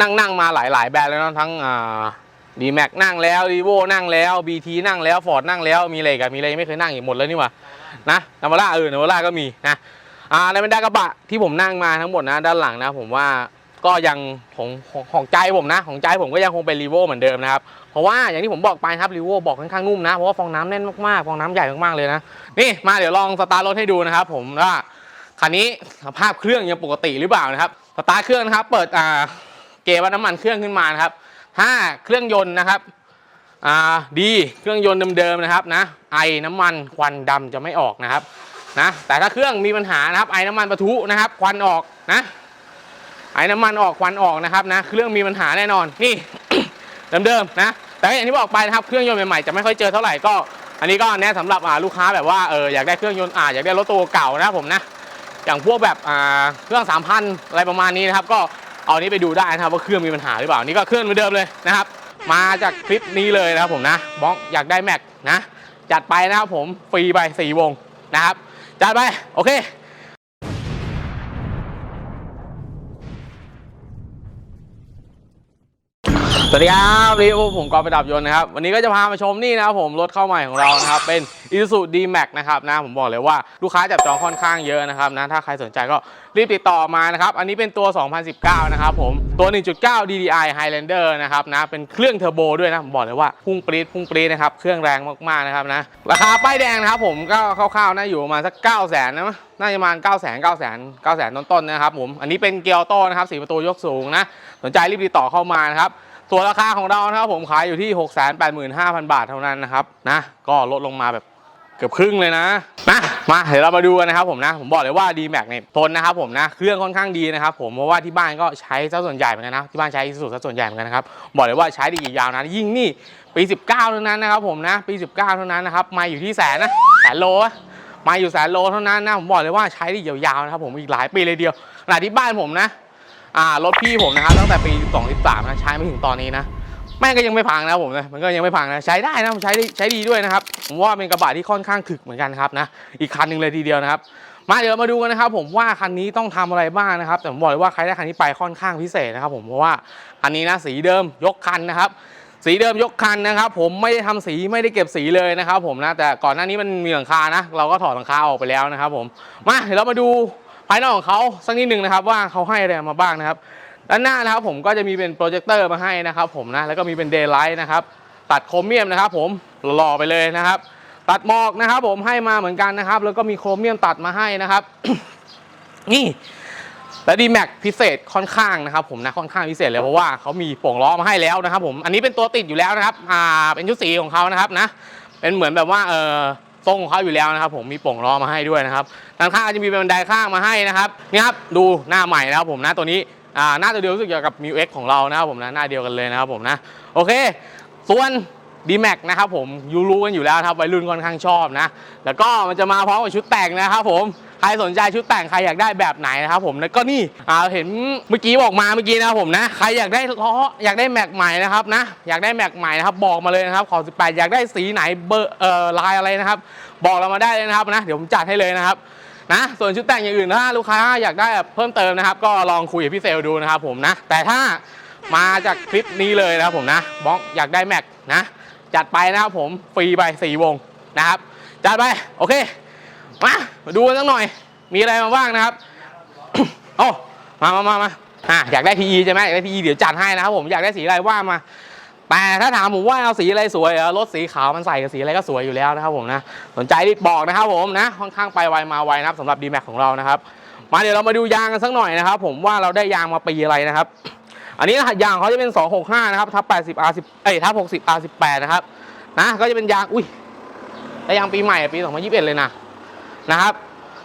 นั่งนั่งมาหลายหลายแบรนด์แล้วเนะทั้งอ่าดีแม็กนั่งแล้วรีโวนั่งแล้วบีทีนั่งแล้วฟอร์ดนั่งแล้วมีอะไรกับมีอะไรไม่เคยนั่งอีกหมดแล้วนี่หว่านะนาวาร่าเออนาวาร่าก็มีนะอ่าในบรรดากระบะที่ผมนั่งมาทั้งหมดนะด้านหลังนะ ผมว่าก็ยังของของของใจผมนะ ของใจผมก็ยังคงเป็นรีโวเหมือนเดิมนะครับเพราะว่าอย่างที่ผมบอกไปครับรีโวบอกค่อนข้างนุ่มนะเพราะว่าฟองน้ำแน่นมากๆฟองน้ำใหญ่มากๆเลยนะนี่มาเดี๋ยวลองสตาร์ทรถให้ดูนะครับ ผมว่าคันนี้สภาพเครื่องยังปกติหรือเปล่านะครับสตาร์ทเครื่องนะครับเปิดอ่า เกวัดน้ำมันเครื่องขึ้นมานะครับถ้าเครื่องยนต์นะครับอ่าดีเครื่องยนต์เดิมๆนะครับนะไอน้ำมันควันดำจะไม่ออกนะครับนะแต่ถ้าเครื่องมีปัญหานะครับไอน้ำมันปะทุนะครับ ควันออกนะไอน้ำมันออกควันออกนะครับนะเครื่องมีปัญหาแน่นอนนี่เดิมๆนะแต่อย่างที่บอกไปนะครับเครื่องยนต์ใหม่ๆจะไม่ค่อยเจอเท่าไหร่ก็ อันนี้ก็แนะสำหรับลูกค้าแบบว่าเอออยากได้เครื่องยนต์อ่าอยากได้รถตัวเก่านะผมนะอย่างพวกแบบอ่าเครื่อง3,000อะไรประมาณนี้นะครับ ก็ เอานี้ไปดูได้นะครับว่าเครื่องมีปัญหาหรือเปล่านี่ก็เครื่องเหมือนเดิมเลยนะครับ มาจากคลิปนี้เลยนะครับผมนะบล็อกอยากได้แม็กนะจัดไปนะครับผมฟรีไป4วงนะครับจัดไปโอเค สวัสดีครับรีวิวผมกอล์ฟประดับยนต์นะครับ วันนี้ก็จะพามาชมนี่นะครับผมรถเข้าใหม่ของเรานะครับ เป็น Isuzu D-Max นะครับนะผมบอกเลยว่าลูกค้าจับจองค่อนข้างเยอะนะครับนะถ้าใครสนใจก็รีบติดต่อมานะครับ อันนี้เป็นตัว 2019 นะครับผมตัว 1.9 DDI Highlander นะครับนะเป็นเครื่องเทอร์โบด้วยนะผมบอกเลยว่าพุ่งปรี๊ดพุ่งปรี๊ดนะครับเครื่องแรงมากๆนะครับนะราคาป้ายแดงนะครับผมก็คร่าวๆนะอยู่ประมาณสัก 9 0 0 0 0นนะน่าจะประมาณ 9 0 0 0 0 9 0 0 0 9 0 0 0ต้นๆนะครับผมอันนี้เป็นเกียร์ออโต้นะครับสีประตูยกสูงนะสนใจรีบติดต่อเข้ามานะครับ ส่วนราคาของเรานะครับผมขายอยู่ที่ 685,000 บาทเท่านั้นนะครับนะก็ลดลงมาแบบเกือบครึ่งเลยนะนะมาเดี๋ยวเรามาดูกันนะครับผมนะ ผมบอกเลยว่า d m a x เนี่ยทนนะครับผมนะเครื่องค่อนข้างดีนะครับผมเพราะว่าที่บ้านก็ใช้ซะส่วนใหญ่เหมือนกันนะที่บ้านใช้สุดซะส่วนใหญ่เหมือนกันนะครับบอกเลยว่าใช้ได้อีกยาวนะยิ่งนี่ปี 19เท่านั้นนะครับผมนะปี 19 เท่านั้นนะครับมาอยู่ที่แสนนะแสนโลมาอยู่แสนโลเท่านั้นนะผมบอกเลยว่าใช้ได้ยาวๆนะครับผมอีกหลายปีเลยเดียวขณะที่บ้านผมนะ อ่ารถพี่ผมนะครับตั้งแต่ปี2 13นะใช้มาถึงตอนนี้นะแม่งก็ยังไม่พังนะผมนะมันก็ยังไม่พังนะใช้ได้นะผมใช้ได้ใช้ดีด้วยนะครับผมว่าเป็นกระบะที่ค่อนข้างถึกเหมือนกันครับนะอีกคันหนึ่งเลยทีเดียวนะครับมาเดี๋ยวมาดูกันนะครับผมว่าคันนี้ต้องทำอะไรบ้างนะครับแต่ผมบอกเลยว่าใครได้คันนี้ไปค่อนข้างพิเศษนะครับผมเพราะว่าคันนี้นะสีเดิมยกคันนะครับสีเดิมยกคันนะครับผมไม่ได้ทำสีไม่ได้เก็บสีเลยนะครับผมนะแต่ก่อนหน้านี้มันมีหลังคานะเราก็ถอดหลังคาออกไปแล้วนะครับผมมาเดี๋ยวเรามาดู ภายนอกของเขาสักนิดหนึ่งนะครับว่าเขาให้อะไรมาบ้างนะครับด้านหน้านะครับผมก็จะมีเป็นโปรเจคเตอร์มาให้นะครับผมนะแล้วก็มีเป็นเดย์ไลท์นะครับตัดโครเมียมนะครับผมหล่อไปเลยนะครับ ตัดหมอกนะครับผมให้มาเหมือนกันนะครับ แล้วก็มีโครเมียมตัดมาให้นะครับ นี่และดีแม็กพิเศษค่อนข้างนะครับผมนะค่อนข้างพิเศษเลยเพราะว่าเขามีโป่งล้อมาให้แล้วนะครับผมอันนี้เป็นตัวติดอยู่แล้วนะครับอ่าเป็นชุดสีของเขานะครับนะเป็นเหมือนแบบว่าเออ ตรงของเขาอยู่แล้วนะครับ ผมมีโป่งล้อมาให้ด้วยนะครับด้านข้างอาจะมีเป็นบันไดข้างมาให้นะครับนี่ครับดูหน้าใหม่นะครับผมนะตัวนี้อ่าหน้าตัวเดียวรู้สึกเกี่ยวกับ m ิวเของเรานะครับผมนะหน้าเดียวกันเลยนะครับผมนะโอเค ส่วน d m a x นะครับผมยูรู้กันอยู่แล้วครับวัยรุ่นค่อนข้างชอบนะแล้วก็มันจะมาพร้อมกับชุดแต่งนะครับผม ใครสนใจชุดแต่งใครอยากได้แบบไหนนะครับผมแล้วก็นี่อ่าเห็นเมื่อกี้บอกมาเมื่อกี้นะครับผมนะใครอยากได้ล้ออยากได้แม็กใหม่นะครับนะอยากได้แม็กใหม่นะครับบอกมาเลยนะครับขอ18 อยากได้สีไหนเบอร์เอ่อลายอะไรนะครับ บอกเรามาได้เลยนะครับนะเดี๋ยวผมจัดให้เลยนะครับนะส่วนชุดแต่งอย่างอื่นถ้าลูกค้าอยากได้แบบเพิ่มเติมนะครับ ก็ลองคุยกับพี่เซลดูนะครับผมนะ แต่ถ้ามาจากคลิปนี้เลยนะครับผมนะบล็อกอยากได้แม็กนะจัดไปนะครับผมฟรีไปสี่วงนะครับจัดไปโอเค มามาดูกันสักหน่อย มีอะไรมาบ้างนะครับ โอ้มามามามาอะอยากได้ PE ใช่ไหมอยากได้ PE เดี๋ยวจัดให้นะครับผมอยากได้สีอะไรว่ามา แต่ถ้าถามผมว่าเอาสีอะไรสวยเหรอรถสีขาวมันใส่กับสีอะไรก็สวยอยู่แล้วนะครับผมนะ สนใจรีบบอกนะครับผมนะ ค่อนข้างไปไวมาไวนะครับสำหรับ d m a x ของเรานะครับ มาเดี๋ยวเรามาดูยางกันสักหน่อยนะครับ ผมว่าเราได้ยางมาปีอะไรนะครับ อันนี้รหัสยางเขาจะเป็น 265 นะครับทับ80 R10 เอ้ยทับ60 R18 นะครับนะก็จะเป็นยางอุ้ยได้ยางปีใหม่ปี 2021 เลยนะ นะครับ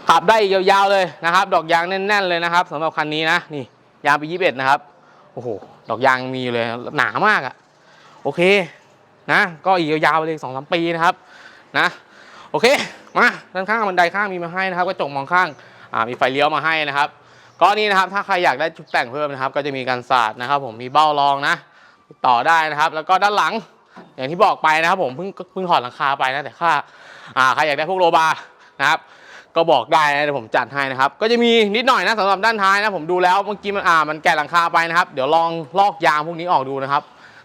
ขับได้ยาวๆเลยนะครับ ดอกยางแน่น ๆเลยนะครับสำหรับคันนี้นะนี่ยางปี21นะครับโอ้โหดอกยางมีเลยหนามากอะโอเคนะ ก็อีกยาวๆเลยสองสามปีนะครับนะโอเคมาด้านข้างบันไดข้างมีมาให้นะครับกระจกมองข้างอ่ามีไฟเลี้ยวมาให้นะครับก็นี่นะครับถ้าใครอยากได้ชุดแต่งเพิ่มนะครับ ก็จะมีการสาดนะครับ ผมมีเบ้ารองนะต่อได้นะครับ แล้วก็ด้านหลังอย่างที่บอกไปนะครับ ผมเพิ่งเพิ่งถอดหลังคาไปนะแต่ค่าอ่าใครอยากได้พวกโลบาร์นะครับ ก็บอกได้นะเดี๋ยวผมจัดให้นะครับ ก็จะมีนิดหน่อยนะสำหรับด้านท้ายนะผมดูแล้วเมื่อกี้มันอ่ามันแกะหลังคาไปนะครับ เดี๋ยวลองลอกยางพวกนี้ออกดูนะครับ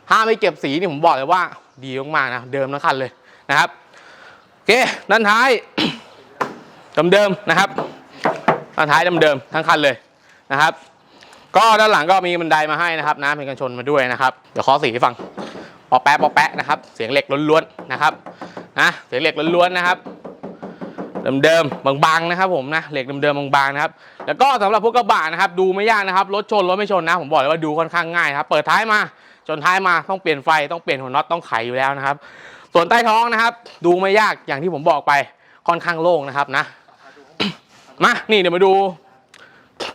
ถ้าไม่เก็บสีนี่ผมบอกเลยว่าดีมากๆนะเดิมทั้งคันเลยนะครับโอเคด้านท้ายเดิมๆนะครับด้านท้ายเดิมๆทั้งคันเลยนะครับ ก็ด้านหลังก็มีบันไดมาให้นะครับนะเป็นกันชนมาด้วยนะครับเดี๋ยวขอสีให้ฟังปอแปะปอแปะนะครับ เสียงเหล็กล้วนๆนะครับนะเสียงเหล็กล้วนๆนะครับ เดิมๆบางๆนะครับผมนะเหล็กเดิมๆบางๆนะครับแล้วก็สำหรับพวกกระบะนะครับดูไม่ยากนะครับรถชนรถไม่ชนนะ ผมบอกเลยว่าดูค่อนข้างง่ายครับเปิดท้ายมาจนท้ายมาต้องเปลี่ยนไฟต้องเปลี่ยนหัวน็อตต้องไขอยู่แล้วนะครับ ส่วนใต้ท้องนะครับ ดูไม่ยากอย่างที่ผมบอกไปค่อนข้างโล่งนะครับนะมานี่เดี๋ยวมาดู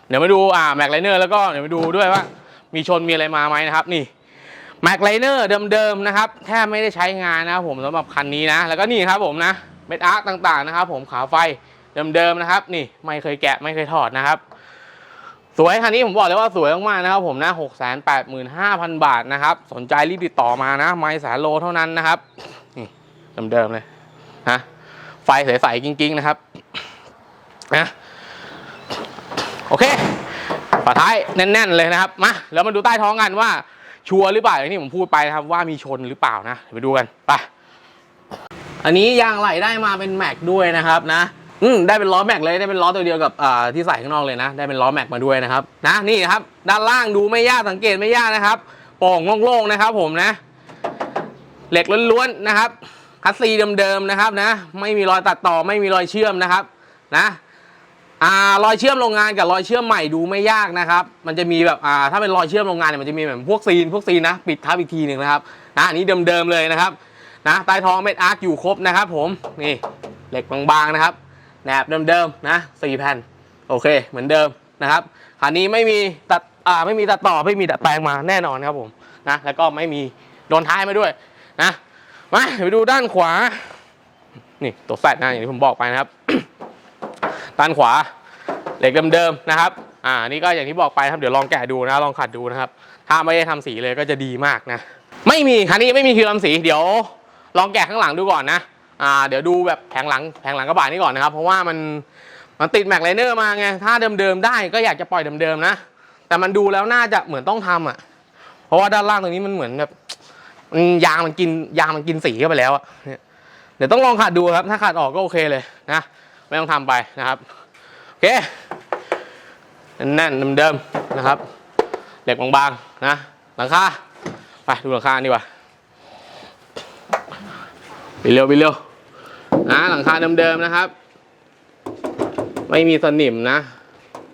เดี๋ยวมาดูอ่าแม็กไลเนอร์แล้วก็เดี๋ยวมาดูด้วยว่า มีชนมีอะไรมาไหมนะครับ นี่แม็กไลเนอร์เดิมๆนะครับแทบไม่ได้ใช้งานนะครับผมสำหรับคันนี้นะ แล้วก็นี่ครับผมนะ เม็ดอาร์ตต่างๆนะครับ ผมขาไฟเดิมๆนะครับ นี่ไม่เคยแกะไม่เคยถอดนะครับ สวยคันนี้ผมบอกเลยว่าสวยมากๆนะครับ ผมนะ6 8 5 0 0 0บาทนะครับ สนใจรีบติดต่อมานะ ไม่แสนโลเท่านั้นนะครับนี่เดิมๆเลยนะไฟใสๆจริงๆนะครับนะโอเคฝาท้ายแน่น ๆ เลยนะครับ มา แล้วมาดูใต้ท้องกันว่าชัวร์หรือเปล่าอย่างที่ผมพูดไปนะครับ ว่ามีชนหรือเปล่านะเดี๋ยวไปดูกัน ไป อันนี้ยางไหลได้มาเป็นแม็กด้วยนะครับนะอืมได้เป็นล้อแม็กเลยได้เป็นล้อตัวเดียวกับอ่าที่ใส่ข้างนอกเลยนะ ได้เป็นล้อแม็กมาด้วยนะครับนะนี่ครับ ด้านล่างดูไม่ยากสังเกตไม่ยากนะครับโป่งโล่งๆนะครับ ผมนะ เหล็กล้วนๆนะครับคัสซีเดิมๆนะครับนะ ไม่มีรอยตัดต่อไม่มีรอยเชื่อมนะครับ นะอ่ารอยเชื่อมโรงงานกับรอยเชื่อมใหม่ดูไม่ยากนะครับ มันจะมีแบบอ่าถ้าเป็นรอยเชื่อมโรงงานเนี่ยมันจะมีแบบพวกซีนพวกซีนนะ ปิดทับอีกทีหนึ่งนะครับนะอันนี้เดิมๆเลยนะครับ นะใต้ท้องเม็ดอาร์คอยู่ครบนะครับผมนี่เหล็กบางๆนะครับแหนบเดิมๆนะสี่แผ่นโอเค เหมือนเดิมนะครับคันนี้ไม่มีตัดอ่าไม่มีตัดต่อไม่มีดัดแปลงมาแน่นอนครับผมนะแล้วก็ไม่มีโดนท้ายมาด้วยนะมาเดี๋ยวไปดูด้านขวา นี่ตัวแฟตนะอย่างที่ผมบอกไปนะครับ ด้านขวาเหล็กเดิมๆนะครับ อ่านี่ก็อย่างที่บอกไปครับเดี๋ยวลองแกะดูนะลองขัดดูนะครับ ถ้าไม่ได้ทำสีเลยก็จะดีมากนะ ไม่มีคันนี้ไม่มีคิวทำสีเดี๋ยว ลองแกะข้างหลังดูก่อนนะอ่าเดี๋ยวดูแบบแผงหลังแผงหลังกระบะนี่ก่อนนะครับ เพราะว่ามันมันติดแม็กไลเนอร์มาไงถ้าเดิมๆได้ก็อยากจะปล่อยเดิมๆนะ แต่มันดูแล้วน่าจะเหมือนต้องทำอะ เพราะว่าด้านล่างตรงนี้มันเหมือนแบบยางมันกินยางมันกินสีเข้าไปแล้วอะเดี๋ยวต้องลองขัดดูครับ ถ้าขัดออกก็โอเคเลยนะไม่ต้องทำไปนะครับโอเคแน่นเดิมๆนะครับ เหล็กบางๆนะ หลังคาไปดูหลังคาดีกว่า ปเร็วไปเร็วนะหลังคาเดิมๆนะครับ ไม่มีสนิมนะ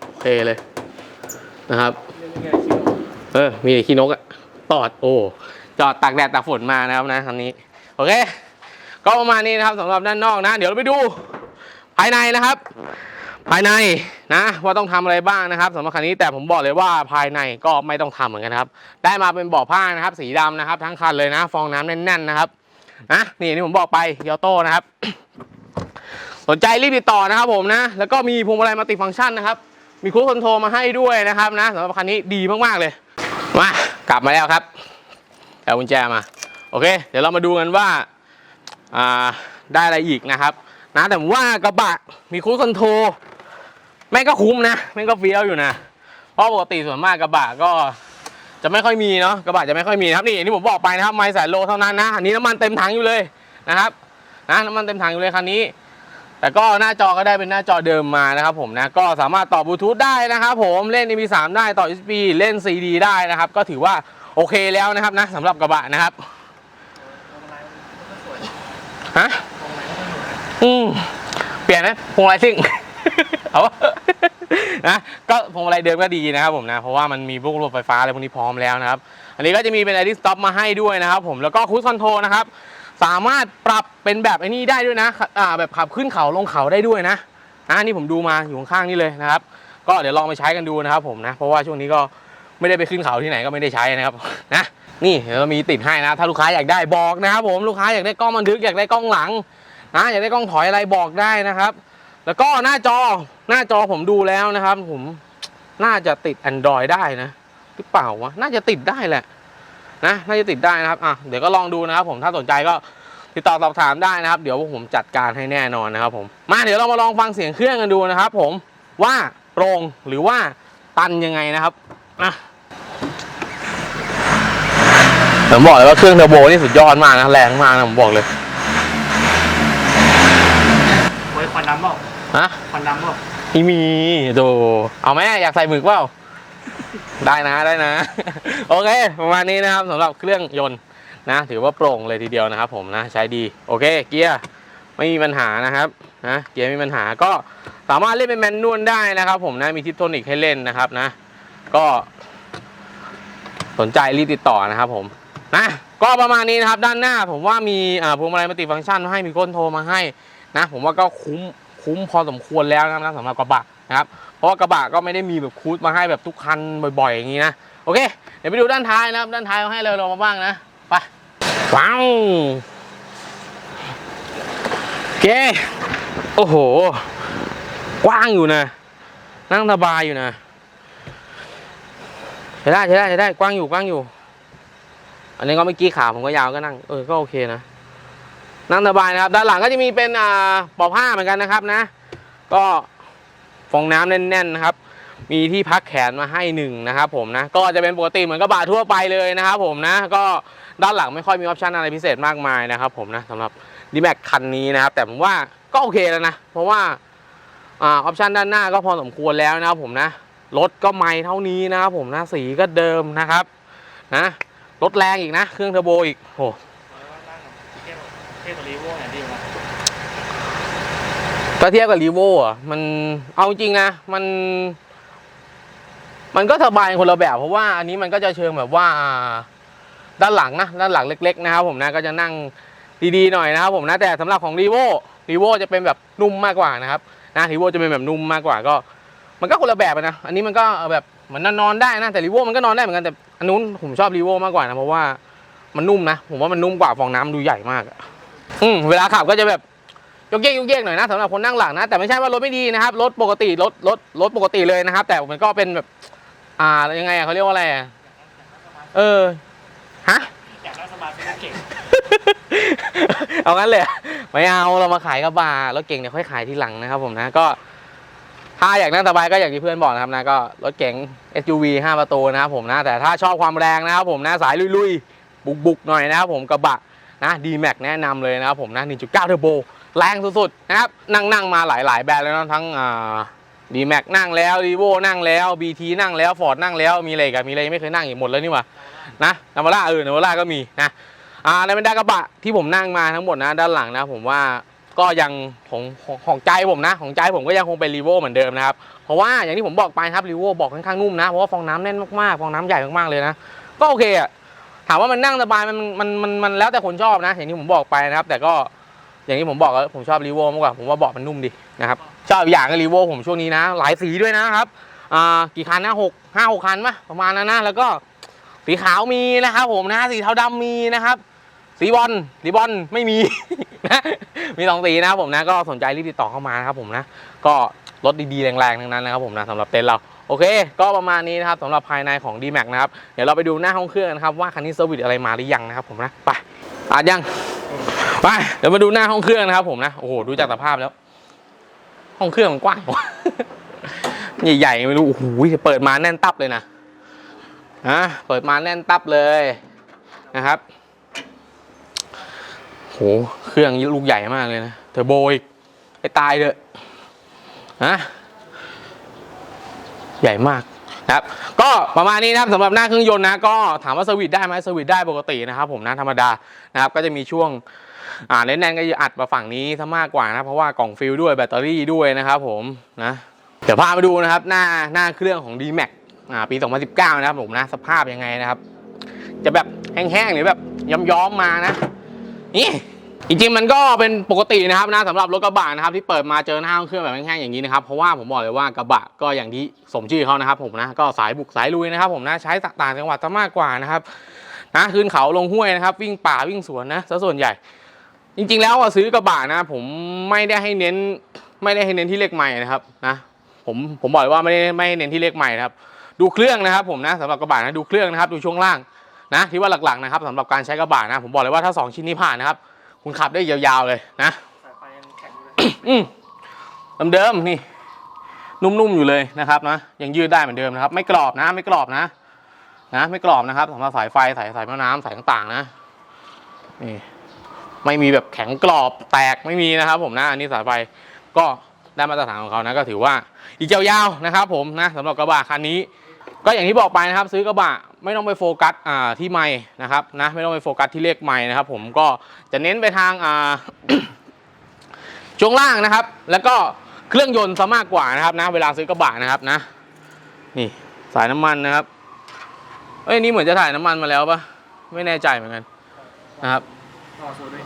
โอเคเลยนะครับ เออ มีแต่ขี้นกอะตอดโอ้จอดตากแดดตากฝนมานะครับนะคันนี้ โอเค ก็ประมาณนี้นะครับสำหรับด้านนอกนะ เดี๋ยวเราไปดู ภายในนะครับ ภายในนะว่าต้องทำอะไรบ้างนะครับสำหรับคันนี้แต่ผมบอกเลยว่าภายในก็ไม่ต้องทำเหมือนกันครับ ได้มาเป็นเบาะผ้านะครับ สีดำนะครับ ทั้งคันเลยนะ ฟองน้ำแน่นๆนะครับ นะนี่อย่างที่ผมบอกไปเกียวโต้นะครับ สนใจรีบติดต่อนะครับผมนะ แล้วก็มีพวงมาลัยมัลติฟังก์ชันนะครับ มีครูคอนโทรมาให้ด้วยนะครับนะสำหรับคันนี้ดีมากๆเลยมากลับมาแล้วครับเอากุญแจมาโอเค เดี๋ยวเรามาดูกันว่าอ่าได้อะไรอีกนะครับ นะแต่ว่ากระบะมีครูคอนโทรแม่งก็คุ้มนะแม่งก็เฟี้ยวอยู่นะเพราะปกติส่วนมากกระบะก็ จะไม่ค่อยมีเนาะกระบะจะไม่ค่อยมีนะครับนี่อย่างที่ผมบอกไปนะครับไม่แสนโลเท่านั้นนะอันนี้น้ำมันเต็มถังอยู่เลยนะครับนะน้ำมันเต็มถังอยู่เลยคันนี้ แต่ก็หน้าจอก็ได้เป็นหน้าจอเดิมมานะครับผมนะก็สามารถต่อบลูทูธได้นะครับผมเล่น MP3 ได้ต่อ USB เล่น CD ได้นะครับ ก็ถือว่าโอเคแล้วนะครับนะสำหรับกระบะนะครับฮะอืมเปลี่ยนไหมพวงมาลัยซิ่งเอา นะก็พวงมาลัยเดิมก็ดีนะครับผมนะเพราะว่ามันมีพวกระบบไฟฟ้าอะไรพวกนี้พร้อมแล้วนะครับอันนี้ก็จะมีเป็น Edit Stop มาให้ด้วยนะครับผมแล้วก็คู i คอนโทรนะครับสามารถปรับเป็นแบบไอ้นี่ได้ด้วยนะอ่าแบบขับขึ้นเขาลงเขาได้ด้วยนะนะนี่ผมดูมาอยู่ข้างๆนี่เลยนะครับ ก็เดี๋ยวลองไปใช้กันดูนะครับผมนะเพราะว่าช่วงนี้ก็ไม่ได้ไปขึ้นเขาที่ไหนก็ไม่ได้ใช้นะครับนะนี่เดี๋ยวเรามีติดให้นะถ้าลูกค้าอยากได้บอกนะครับผมลูกค้าอยากได้กล้องบันทึกอยากได้กล้องหลังนะอยากได้กล้องถอยอะไรบอกได้นะครับ แล้วก็หน้าจอ หน้าจอผมดูแล้วนะครับ ผมน่าจะติด Android ได้นะ หรือเปล่าวะน่าจะติดได้แหละนะน่าจะติดได้นะครับอะเดี๋ยวก็ลองดูนะครับ ผมถ้าสนใจก็ติดต่อสอบถามได้นะครับ เดี๋ยวพวกผมจัดการให้แน่นอนนะครับ ผมมาเดี๋ยวเรามาลองฟังเสียงเครื่องกันดูนะครับ ผมว่าโปร่งหรือว่าตันยังไงนะครับนะผมบอกเลยว่าเครื่องเทอร์โบนี่สุดยอดมากนะแรงมากนะผมบอกเลยไว้ควันดำเปล่าฮะควันดำเปล่าไม่มีดูเอาไหมอยากใส่หมึกเปล่า ได้นะได้นะ โอเค ประมาณนี้นะครับสำหรับเครื่องยนต์นะ ถือว่าโปร่งเลยทีเดียวนะครับ ผมนะใช้ดี โอเค เกียร์ไม่มีปัญหานะครับนะเกียร์ไม่มีปัญหาก็สามารถเล่นเป็นแมนนวลได้นะครับ ผมนะมีทิปโทนิกให้เล่นนะครับนะ ก็สนใจรีบติดต่อนะครับ ผมนะก็ประมาณนี้นะครับด้านหน้า ผมว่ามีพวงมาลัยมัลติฟังก์ชันมาให้มีก้นโทรมาให้นะ ผมว่าก็คุ้ม คุ้มพอสมควรแล้วนะครับสำหรับกระบะนะครับเพราะว่ากระบะก็ไม่ได้มีแบบคูดมาให้แบบทุกคันบ่อยๆอย่างนี้นะโอเคเดี๋ยวไปดูด้านท้ายนะครับด้านท้ายเขาให้เราลงมาบ้างนะไปว้าวโอเคโอ้โห กว้างอยู่นะ นั่งสบายอยู่นะใช้ได้ใช้ได้ใช้ได้กว้างอยู่กว้างอยู่ อันนี้ก็เมื่อกี้ขาผมก็ยาวก็นั่งเออก็โอเคนะ นั่งสบายนะครับ ด้านหลังก็จะมีเป็นอ่าปอผ้าเหมือนกันนะครับนะ ก็ฟองน้ำแน่นๆนะครับ มีที่พักแขนมาให้หนึ่งนะครับ ผมนะ ก็จะเป็นปกติเหมือนกระบะทั่วไปเลยนะครับ ผมนะ ก็ด้านหลังไม่ค่อยมีออปชันอะไรพิเศษมากมายนะครับ ผมนะสำหรับ d m a x คันนี้นะครับ แต่ผมว่าก็โอเคแล้วนะ เพราะว่าอ่าออปชันด้านหน้าก็พอสมควรแล้วนะครับผมนะ รถก็ไม่เท่านี้นะครับผมนะ สีก็เดิมนะครับ นะ รถแรงอีกนะ เครื่องเทอร์โบอีกโหเทียบ เทียบกับรีโวเนี่ยดีกว่าถ้าเทียบกับรีโวอะมันเอาจริงนะ มัน มันก็สบายคนละแบบ เพราะว่าอันนี้มันก็จะเชิงแบบว่าด้านหลังนะด้านหลังเล็ก ๆ นะครับผมนะก็จะนั่งดีๆหน่อยนะครับผมนะแต่สำหรับของรีโวรีโวจะเป็นแบบนุ่มมากกว่านะครับนะรีโวจะเป็นแบบนุ่มมากกว่าก็ มันก็คนละแบบนะอันนี้มันก็แบบเหมือนนอนได้นะแต่รีโวมันก็นอนได้เหมือนกันแต่อันนู้นผมชอบรีโวมากกว่านะเพราะว่ามันนุ่มนะ ผมว่ามันนุ่มกว่าฟองน้ำดูใหญ่มากอะ อืมเวลาขับก็จะแบบยกเยกยกเยกหน่อยนะสำหรับคนนั่งหลังนะ แต่ไม่ใช่ว่ารถไม่ดีนะครับรถปกติรถรถรถปกติเลยนะครับ แต่มันก็เป็นแบบ อ่ายังไงอะเขาเรียกว่าอะไรอะเออฮะอยากนั่งสมาธิเก่งเอางั้นเลยอะไม่เอาเรามาขายกระบะรถเก่งเนี่ยค่อยขายทีหลังนะครับผมนะก็ ถ้าอยากนั่งสบายก็อย่างที่เพื่อนบอกนะครับนะก็รถเก๋ง SUV 5 ประตูนะครับผมนะ แต่ถ้าชอบความแรงนะครับผมนะสายลุยๆบุกๆหน่อยนะครับผมกระบะ นะ D-Max แนะนำเลยนะครับผมนะ 1.9 เทอร์โบแรงสุดๆนะครับนั่งนั่งมาหลายๆ แบรนด์แล้วนะทั้งอ่า D-Max นั่งแล้ว r e v o นั่งแล้ว BT นั่งแล้ว Ford นั่งแล้วมีอะไรกับมีอะไรไม่เคยนั่งอีกหมดแล้วนี่ว่านะนาวาร่าเออนาวาร่าก็มีนะอ่าในบรรดากระบะที่ผมนั่งมาทั้งหมดนะด้านหลังนะผมว่าก็ยังของของใจผมนะ ของใจผมก็ยังคงเป็นรีโวเหมือนเดิมนะครับเพราะว่าอย่างที่ผมบอกไปครับรีโวบอกค่อนข้างนุ่มนะเพราะว่าฟองน้ำแน่นมากๆฟองน้ำใหญ่มากๆเลยนะก็โอเคอะ ถามว่ามันนั่งสบายมันมันมันมันแล้วแต่คนชอบนะ อย่างที่ผมบอกไปนะครับ แต่ก็อย่างที่ผมบอกผมชอบรีโวมากกว่าผมว่าเบาะมันนุ่มดีนะครับชอบอย่างก็รีโวผมช่วงนี้นะ หลายสีด้วยนะครับอ่ากี่คันนะหกห้าหกคันปะประมาณนั้นนะแล้วก็สีขาวมีนะครับผมนะสีเทาดำมีนะครับ สีบอลสีบอลไม่มีนะมีสองสีนะครับผมนะก็สนใจรีบติดต่อเข้ามานะครับผมนะ ก็รถดีๆแรงๆทั้งนั้นนะครับผมนะสำหรับเต็นท์เรา โอเค ก็ประมาณนี้นะครับสำหรับภายในของ D-Max นะครับเดี๋ยวเราไปดูหน้าห้องเครื่องนะครับว่าคันนี้เซอร์วิสอะไรมาหรือยังนะครับผมนะไปอาจยังไปเดี๋ยวมาดูหน้าห้องเครื่องนะครับผมนะโอ้โหดูจากสภาพแล้ว ห้องเครื่องมันกว้างใหญ่ๆไม่รู้โอ้โหเปิดมาแน่นตับเลยนะอะเปิดมาแน่นตับเลยนะครับโหเครื่องลูกใหญ่มากเลยนะเทอร์โบอีกไปตายเถอะฮะ ใหญ่มากนะครับก็ประมาณนี้นะครับสำหรับหน้าเครื่องยนต์นะก็ถามว่าสวิตได้ไหมสวิตได้ปกตินะครับ ผมนะธรรมดานะครับก็จะมีช่วงอ่าแน่นๆก็จะอัดมาฝั่งนี้ซะมากกว่านะเพราะว่ากล่องฟิลด้วยแบตเตอรี่ด้วยนะครับผมนะเดี๋ยวพามาดูนะครับหน้าหน้าเครื่องของ D-Max อ่าปี 2019 นะครับผมนะสภาพยังไงนะครับ จะแบบแห้งๆหรือแบบย้อมๆมานะนี่ จริงๆมันก็เป็นปกตินะครับนะสำหรับรถกระบะนะครับที่เปิดมาเจอหน้าเครื่องแบบแห้งๆอย่างนี้นะครับเพราะว่าผมบอกเลยว่ากระบะก็อย่างที่สมชื่อเขานะครับผมนะก็สายบุกสายลุยนะครับผมนะใช้ต่างจังหวัดซะมากกว่านะครับนะขึ้นเขาลงห้วยนะครับ วิ่งป่าวิ่งสวนนะซะส่วนใหญ่ จริง ๆ แล้วอซื้อกระบะนะ ผมไม่ได้ให้เน้น ไม่ได้ให้เน้นที่เลขใหม่นะครับนะผมผมบอกเลยว่าไม่ได้ไม่ให้เน้นที่เลขใหม่นะครับดูเครื่องนะครับผมนะสำหรับกระบะนะดูเครื่องนะครับดูช่วงล่างนะที่ว่าหลักๆนะครับสำหรับการใช้กระบะนะผมบอกเลยว่าถ้า 2 ชิ้นนี้ผ่านนะครับ คุณขับได้ยาวๆเลยนะสายไฟยังแข็งอยู่เลยอืมเดิมๆนี่ นุ่มๆอยู่เลยนะครับนะยังยืดได้เหมือนเดิมนะครับ ไม่กรอบนะ ไม่กรอบนะนะไม่กรอบนะครับสำหรับสายไฟสายสายมะน้ำสายต่างๆนะนี่ไม่มีแบบแข็งกรอบแตกไม่มีนะครับ ผมนะอันนี้สายไฟก็ได้มาตรฐานของเขานะก็ถือว่าอีกยาวๆนะครับ ผมนะสำหรับกระบะคันนี้ ก็อย่างที่บอกไปนะครับซื้อกระบะไม่ต้องไปโฟกัสอ่าที่ไม้นะครับนะไม่ต้องไปโฟกัสที่เลขไม้นะครับ ผมก็จะเน้นไปทางอ่าช่วงล่างนะครับ แล้วก็เครื่องยนต์ซะมากกว่านะครับนะ เวลาซื้อกระบะนะครับนะ นี่สายน้ำมันนะครับเอ้ยนี่เหมือนจะถ่ายน้ำมันมาแล้วปะไม่แน่ใจเหมือนกันนะครับต่อสูตรด้วย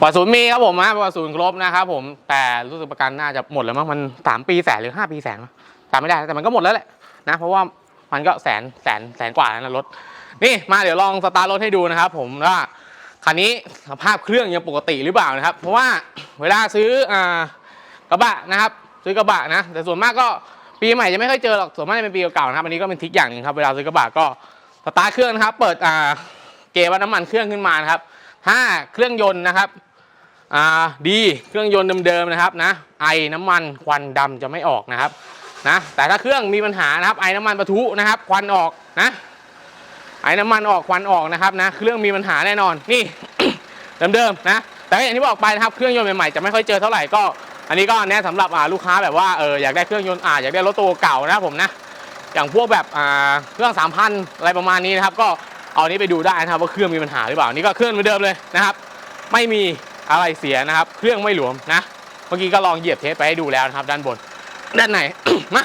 ปอดศูนย์มีครับผมนะปอดศูนย์ครบนะครับผมแต่รู้สึกประกันน่าจะหมดแล้วมั้งมันสามปีแสนหรือห้าปีแสนวะจำไม่ได้แต่มันก็หมดแล้วแหละนะเพราะว่า มันก็แสนแสนแสนกว่าแล้วนะรถ นี่มาเดี๋ยวลองสตาร์ทรถให้ดูนะครับ ผมว่าคันนี้สภาพเครื่องยังปกติหรือเปล่านะครับ เพราะว่าเวลาซื้ออกระบะนะครับ ซื้อกระบะนะ แต่ส่วนมากก็ปีใหม่จะไม่ค่อยเจอหรอกส่วนมากจะเป็นปีเก่าๆนะครับอันนี้ก็เป็นทริคอย่างหนึ่งครับเวลาซื้อกระบะก็สตาร์ทเครื่องนะครับ เปิดเกวัดน้ำมันเครื่องขึ้นมานะครับถ้าเครื่องยนต์นะครับดีเครื่องยนต์เดิมๆนะครับนะไอน้ำมันควันดำจะไม่ออกนะครับ นะแต่ถ้าเครื่องมีปัญหานะครับไอ้น้ำมันปะทุนะครับควันออกนะไอ้น้ำมันออกควันออกนะครับนะเครื่องมีปัญหาแน่นอนนี่ เดิมๆนะแต่อย่างที่บอกไปนะครับเครื่องยนต์ใหม่ๆจะไม่ค่อยเจอเท่าไหร่ก็ อันนี้ก็แนะสำหรับลูกค้าแบบว่าเอออยากได้เครื่องยนต์อ่าอยากได้รถตัวเก่านะผมนะอย่างพวกแบบอ่าเครื่องสามพันอะไรประมาณนี้นะครับก็เอานี้ไปดูได้นะครับว่าเครื่องมีปัญหาหรือเปล่านี่ก็เครื่องเหมือนเดิมเลยนะครับ ไม่มีอะไรเสียนะครับ เครื่องไม่หลวมนะ เมื่อกี้ก็ลองเหยียบเทสไปให้ดูแล้วนะครับ ด้านบน ด้านไหน มา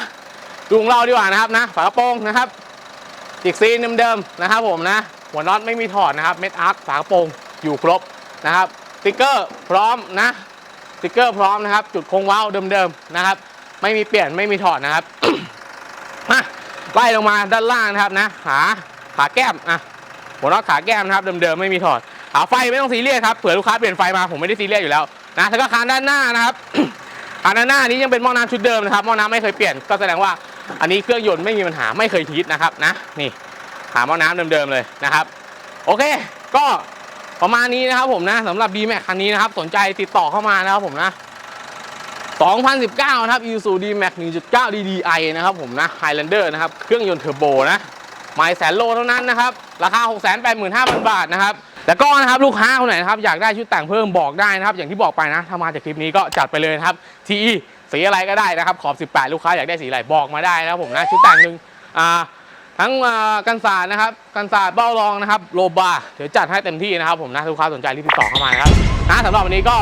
ดูของเราดีกว่านะครับนะ ฝากระโปรงนะครับจิกซีนเดิมๆนะครับผมนะ หัวน็อตไม่มีถอดนะครับ เม็ดอาร์คฝากระโปรงอยู่ครบนะครับสติ๊กเกอร์พร้อมนะสติ๊กเกอร์พร้อมนะครับ จุดคงเว้าเดิมๆนะครับ ไม่มีเปลี่ยนไม่มีถอดนะครับมาไล่ลงมาด้านล่างนะครับนะ ขาขาแก้มอะหัวน็อตขาแก้มนะครับเดิมๆไม่มีถอดขาไฟไม่ต้องซีเรียสครับเผื่อลูกค้าเปลี่ยนไฟมาผมไม่ได้ซีเรียสอยู่แล้วนะแล้วก็คานด้านหน้านะครับ คานด้านหน้านี้ยังเป็นหม้อน้ำชุดเดิมนะครับหม้อน้ำไม่เคยเปลี่ยนก็แสดงว่าอันนี้เครื่องยนต์ไม่มีปัญหาไม่เคยฮีทนะครับนะนี่ขาหม้อน้ำเดิมๆเลยนะครับ โอเค ก็ประมาณนี้นะครับผมนะสำหรับ d m a x คันนี้นะครับ สนใจติดต่อเข้ามานะครับผมนะ2019 นะครับ Isuzu D-Max 1.9 DDI นะครับผมนะ Highlander นะครับ เครื่องยนต์เทอร์โบนะไม่แสนโลเท่านั้นนะครับ ราคา 685,000 บาทนะครับ แล้วก็นะครับลูกค้าคนไหนนะครับ อยากได้ชุดแต่งเพิ่มบอกได้นะครับ อย่างที่บอกไปนะ ถ้ามาจากคลิปนี้ก็จัดไปเลยนะครับ TE สีอะไรก็ได้นะครับ ขอบ 18 ลูกค้าอยากได้สีอะไรบอกมาได้นะผมนะชุดแต่งหนึ่งทั้งกันศาสนะครับกันศาสเบ้ารองนะครับโลบาเดี๋ยวจัดให้เต็มที่นะครับผมนะลูกค้าสนใจรีบติดต่อเข้ามานะครับนะสำหรับวันนี้ก็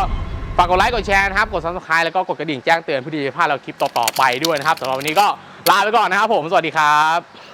ฝากกดไลค์กดแชร์นะครับกด subscribe แล้วก็กดกระดิ่งแจ้งเตือนเพื่อที่จะพลาดเราคลิปต่อๆไปด้วยนะครับสำหรับวันนี้ก็ลาไปก่อนนะครับผมสวัสดีครับ